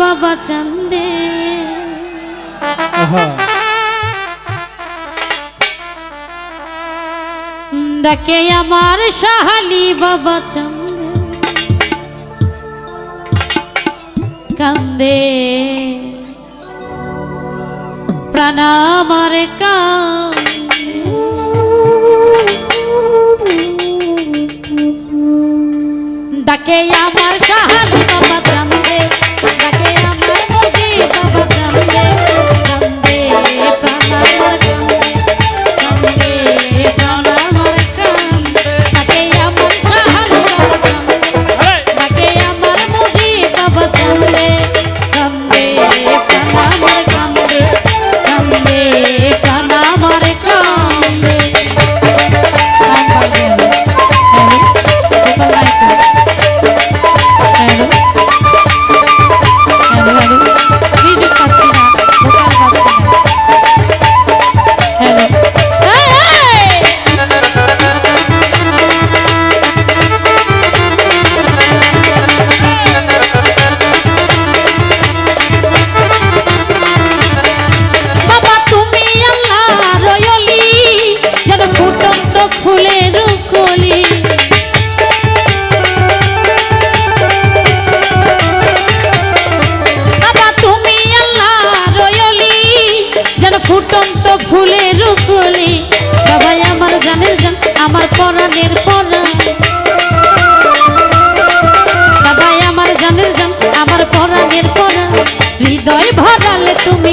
বাবা চান্দে। ডাকে আমার সাহালি বাবা চান্দে। কান্দে। প্রাণ আমার কান্দে ডাকে আমার সাহালি বাবা চান্দে ডাকে আমার ফুলের কলি বাবা আমার জান, আমার পরাণের পরাণ। বাবা আমার জান, আমার হৃদয় ভরালে তুমি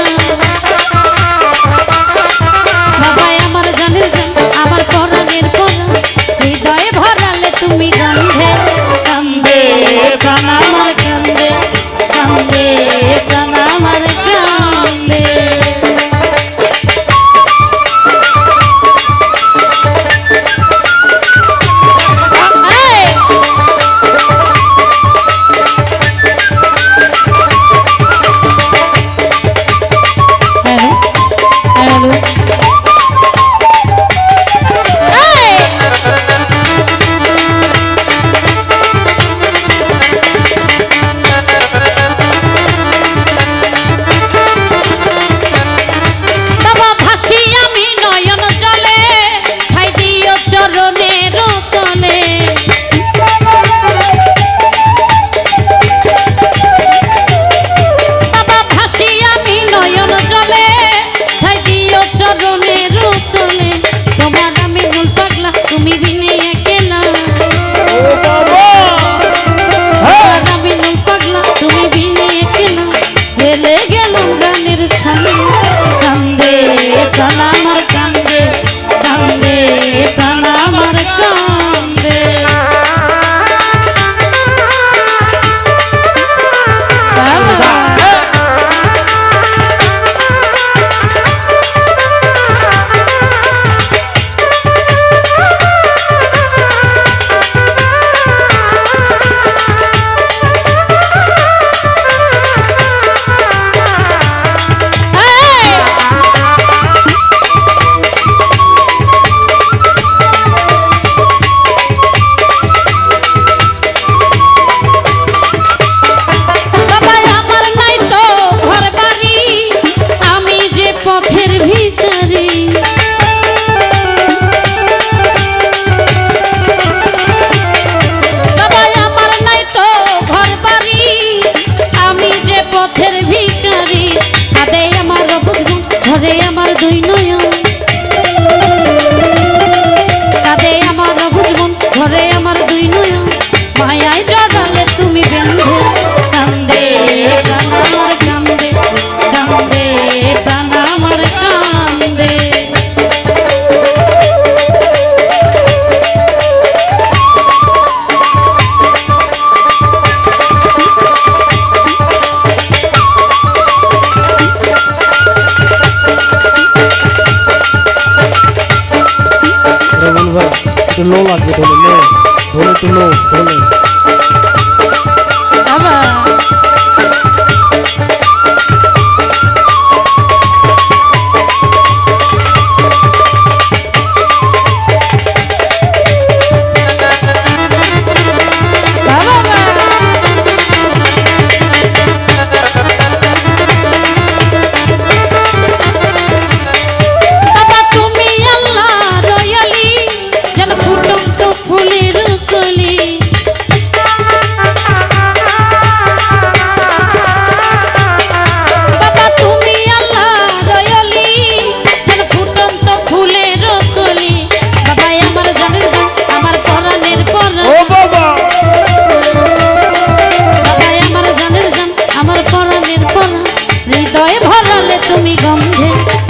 লো লাগছে ঢোলে লো ঢোলে পরাণের পরা হৃদয়ে ভরালে তুমি গন্ধে।